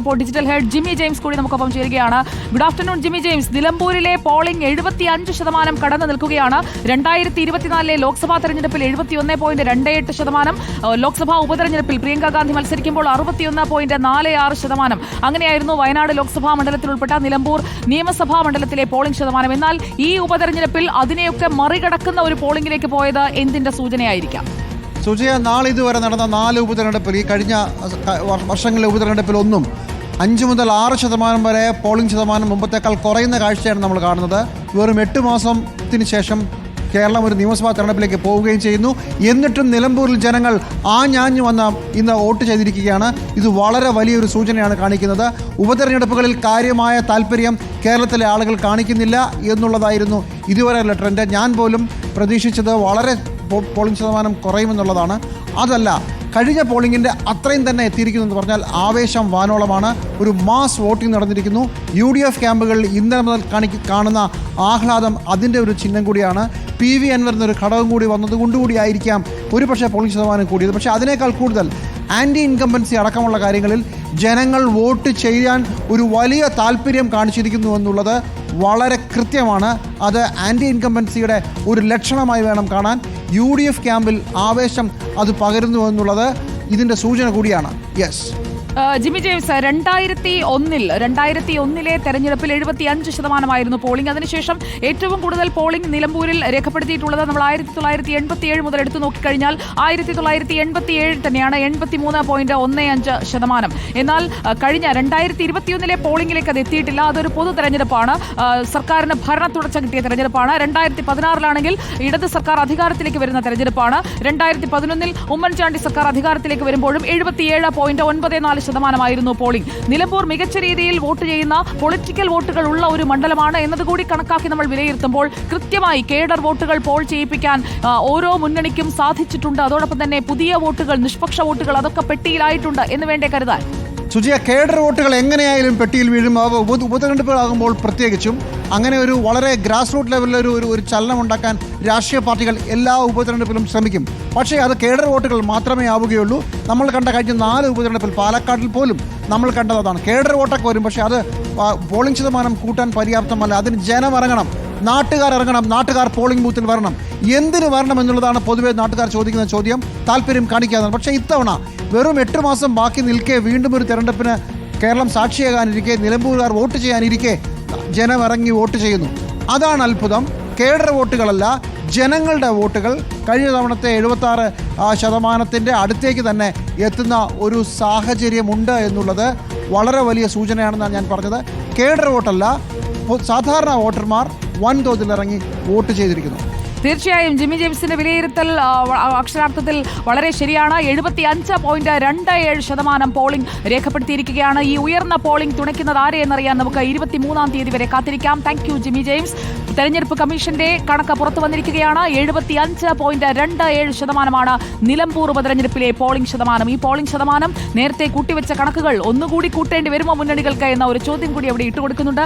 ഇപ്പോൾ digital head Jimmy James കൂടി നമുക്കൊപ്പം ചേരുകയാണ്. ഗുഡ് ആഫ്റ്റർനൂൺ ജിമ്മി ജെയിംസ് നിലമ്പൂരിലെ പോളിംഗ് എഴുപത്തി അഞ്ച് ശതമാനം കടന്നു നിൽക്കുകയാണ്. രണ്ടായിരത്തി ഇരുപത്തിനാലിലെ ലോക്സഭാ തെരഞ്ഞെടുപ്പിൽ എഴുപത്തി ഒന്ന് പോയിന്റ് രണ്ട് എട്ട് ശതമാനം ലോക്സഭാ ഉപതെരഞ്ഞെടുപ്പിൽ പ്രിയങ്ക ഗാന്ധി മത്സരിക്കുമ്പോൾ അറുപത്തിയൊന്ന് പോയിന്റ് നാല് ആറ് ശതമാനം. അങ്ങനെയായിരുന്നു വയനാട് ലോക്സഭാ മണ്ഡലത്തിൽ ഉൾപ്പെട്ട നിലമ്പൂർ നിയമസഭാ മണ്ഡലത്തിലെ പോളിംഗ് ശതമാനം. എന്നാൽ ഈ ഉപതെരഞ്ഞെടുപ്പിൽ അതിനെയൊക്കെ മറികടക്കുന്ന ഒരു പോളിംഗിലേക്ക് പോയത് എന്തിന്റെ സൂചനയായിരിക്കാം? സുജയ നാളെ ഇതുവരെ നടന്ന നാല് ഉപതെരഞ്ഞെടുപ്പിൽ ഈ കഴിഞ്ഞ വർഷങ്ങളിലെ ഉപതെരഞ്ഞെടുപ്പിൽ ഒന്നും അഞ്ച് മുതൽ ആറ് ശതമാനം വരെ പോളിംഗ് ശതമാനം മുമ്പത്തേക്കാൾ കുറയുന്ന കാഴ്ചയാണ് നമ്മൾ കാണുന്നത്. വെറും എട്ട് മാസത്തിന് ശേഷം കേരളം ഒരു നിയമസഭാ തെരഞ്ഞെടുപ്പിലേക്ക് പോവുകയും ചെയ്യുന്നു. എന്നിട്ടും നിലമ്പൂരിൽ ജനങ്ങൾ ആഞ്ഞാഞ്ഞു വന്ന ഇന്ന് വോട്ട് ചെയ്തിരിക്കുകയാണ്. ഇത് വളരെ വലിയൊരു സൂചനയാണ് കാണിക്കുന്നത്. ഉപതെരഞ്ഞെടുപ്പുകളിൽ കാര്യമായ താല്പര്യം കേരളത്തിലെ ആളുകൾ കാണിക്കുന്നില്ല എന്നുള്ളതായിരുന്നു ഇതുവരെയുള്ള ട്രെൻഡ്. ഞാൻ പോലും പ്രതീക്ഷിച്ചത് വളരെ പോളിംഗ് ശതമാനം കുറയുമെന്നുള്ളതാണ്. അതല്ല കഴിഞ്ഞ പോളിംഗിന്റെ അത്രയും തന്നെ എത്തിയിരിക്കുന്നു എന്ന് പറഞ്ഞാൽ ആവേശം വാനോളമാണ്. ഒരു മാസ് വോട്ടിംഗ് നടന്നിരിക്കുന്നു. യു ഡി എഫ് ക്യാമ്പുകളിൽ ഇന്നലെ മുതൽ കാണിക്ക് കാണുന്ന ആഹ്ലാദം അതിന്റെ ഒരു ചിഹ്നം കൂടിയാണ്. പി വി അൻവർ എന്നൊരു ഘടകം കൂടി വന്നതുകൊണ്ടുകൂടി ആയിരിക്കാം ഒരു പക്ഷേ പോളിംഗ് ശതമാനം കൂടിയത്. പക്ഷേ അതിനേക്കാൾ കൂടുതൽ ആന്റി ഇൻകംബൻസി അടക്കമുള്ള കാര്യങ്ങളിൽ ജനങ്ങൾ വോട്ട് ചെയ്യാൻ ഒരു വലിയ താല്പര്യം കാണിച്ചിരിക്കുന്നു എന്നുള്ളത് വളരെ കൃത്യമാണ്. അത് ആന്റി ഇൻകംബൻസിയുടെ ഒരു ലക്ഷണമായി വേണം കാണാൻ. യു ഡി എഫ് ക്യാമ്പിൽ ആവേശം അത് പകരുന്നു എന്നുള്ളത് ഇതിന്റെ സൂചന കൂടിയാണ്. യെസ് ജിമ്മി ജെയിംസ് രണ്ടായിരത്തി ഒന്നിൽ രണ്ടായിരത്തി ഒന്നിലെ തെരഞ്ഞെടുപ്പിൽ എഴുപത്തി അഞ്ച് ശതമാനമായിരുന്നു പോളിംഗ് അതിനുശേഷം ഏറ്റവും കൂടുതൽ പോളിംഗ് നിലമ്പൂരിൽ രേഖപ്പെടുത്തിയിട്ടുള്ളത് നമ്മൾ ആയിരത്തി തൊള്ളായിരത്തി എൺപത്തി ഏഴ് മുതൽ എടുത്തു നോക്കിക്കഴിഞ്ഞാൽ ആയിരത്തി തൊള്ളായിരത്തി എൺപത്തി ഏഴ് തന്നെയാണ് എൺപത്തി മൂന്ന് പോയിന്റ് ഒന്ന് അഞ്ച് ശതമാനം. എന്നാൽ കഴിഞ്ഞ രണ്ടായിരത്തി ഇരുപത്തിയൊന്നിലെ പോളിംഗിലേക്ക് അത് എത്തിയിട്ടില്ല. അതൊരു പൊതു തെരഞ്ഞെടുപ്പാണ്. സർക്കാരിന് ഭരണ തുടർച്ച കിട്ടിയ തെരഞ്ഞെടുപ്പാണ്. രണ്ടായിരത്തി പതിനാറിലാണെങ്കിൽ ഇടത് സർക്കാർ അധികാരത്തിലേക്ക് വരുന്ന തെരഞ്ഞെടുപ്പാണ്. രണ്ടായിരത്തി പതിനൊന്നിൽ ഉമ്മൻചാണ്ടി സർക്കാർ അധികാരത്തിലേക്ക് വരുമ്പോഴും എഴുപത്തിയേഴ് പോയിന്റ് ഒൻപത് നാല് ശതമാനമായിരുന്നു പോളിംഗ് നിലമ്പൂർ മികച്ച രീതിയിൽ വോട്ട് ചെയ്യുന്ന പൊളിറ്റിക്കൽ വോട്ടുകൾ ഉള്ള ഒരു മണ്ഡലമാണ് എന്നതുകൂടി കണക്കാക്കി നമ്മൾ വിലയിരുത്തുമ്പോൾ കൃത്യമായി കേഡർ വോട്ടുകൾ പോൾ ചെയ്യിപ്പിക്കാൻ ഓരോ മുന്നണിക്കും സാധിച്ചിട്ടുണ്ട്. അതോടൊപ്പം തന്നെ പുതിയ വോട്ടുകൾ നിഷ്പക്ഷ വോട്ടുകൾ അതൊക്കെ പെട്ടിയിലായിട്ടുണ്ട് എന്ന് വേണ്ടേ കരുതാൻ? സുജിയ കേഡർ വോട്ടുകൾ എങ്ങനെയായാലും പെട്ടിയിൽ വീഴും. അവ ഉപ ഉപതെരഞ്ഞെടുപ്പുകളാകുമ്പോൾ പ്രത്യേകിച്ചും അങ്ങനെ ഒരു വളരെ ഗ്രാസ് റൂട്ട് ലെവലിലൊരു ഒരു ഒരു ചലനം ഉണ്ടാക്കാൻ രാഷ്ട്രീയ പാർട്ടികൾ എല്ലാ ഉപതെരഞ്ഞെടുപ്പിലും ശ്രമിക്കും. പക്ഷേ അത് കേഡർ വോട്ടുകൾ മാത്രമേ ആവുകയുള്ളൂ. നമ്മൾ കണ്ട കഴിഞ്ഞ നാല് ഉപതെരഞ്ഞെടുപ്പിൽ പാലക്കാട്ടിൽ പോലും നമ്മൾ കണ്ടത് അതാണ്. കേഡർ വോട്ടൊക്കെ വരും പക്ഷേ അത് പോളിംഗ് ശതമാനം കൂട്ടാൻ പര്യാപ്തമല്ല. അതിന് ജനം ഇറങ്ങണം. നാട്ടുകാർ ഇറങ്ങണം. നാട്ടുകാർ പോളിംഗ് ബൂത്തിൽ വരണം. എന്തിന് വരണം എന്നുള്ളതാണ് പൊതുവേ നാട്ടുകാർ ചോദിക്കുന്ന ചോദ്യം. താല്പര്യം കാണിക്കാതെ പക്ഷേ ഇത്തവണ വെറും എട്ട് മാസം ബാക്കി നിൽക്കെ വീണ്ടും ഒരു തെരഞ്ഞെടുപ്പിന് കേരളം സാക്ഷിയാകാനിരിക്കെ നിലമ്പൂരുകാർ വോട്ട് ചെയ്യാനിരിക്കെ ജനം ഇറങ്ങി വോട്ട് ചെയ്യുന്നു. അതാണ് അത്ഭുതം. കേഡർ വോട്ടുകളല്ല ജനങ്ങളുടെ വോട്ടുകൾ കഴിഞ്ഞ തവണത്തെ എഴുപത്താറ് ശതമാനത്തിന്റെ അടുത്തേക്ക് തന്നെ എത്തുന്ന ഒരു സാഹചര്യമുണ്ട് എന്നുള്ളത് വളരെ വലിയ സൂചനയാണെന്നാണ് ഞാൻ പറഞ്ഞത്. കേഡർ വോട്ടല്ല സാധാരണ വോട്ടർമാർ വൻതോതിൽ ഇറങ്ങി വോട്ട് ചെയ്തിരിക്കുന്നു. തീർച്ചയായും ജിമ്മി ജെയിംസിന്റെ വിലയിരുത്തൽ അക്ഷരാർത്ഥത്തിൽ വളരെ ശരിയാണ്. എഴുപത്തി അഞ്ച് പോയിന്റ് രണ്ട് ഏഴ് ശതമാനം പോളിംഗ് രേഖപ്പെടുത്തിയിരിക്കുകയാണ്. ഈ ഉയർന്ന പോളിംഗ് തുണയ്ക്കുന്നത് ആരെ എന്നറിയാൻ നമുക്ക് ഇരുപത്തിമൂന്നാം തീയതി വരെ കാത്തിരിക്കാം. Thank you Jimmy James. തെരഞ്ഞെടുപ്പ് കമ്മീഷന്റെ കണക്ക് പുറത്തു വന്നിരിക്കുകയാണ്. എഴുപത്തി അഞ്ച് പോയിന്റ് രണ്ട് ഏഴ് ശതമാനമാണ് നിലമ്പൂർ ഉപതെരഞ്ഞെടുപ്പിലെ പോളിംഗ് ശതമാനം. ഈ പോളിംഗ് ശതമാനം നേരത്തെ കൂട്ടിവെച്ച കണക്കുകൾ ഒന്നുകൂടി കൂട്ടേണ്ടി വരുമോ മുന്നണികൾക്ക് എന്ന ഒരു ചോദ്യം കൂടി അവിടെ ഇട്ടുകൊടുക്കുന്നുണ്ട്.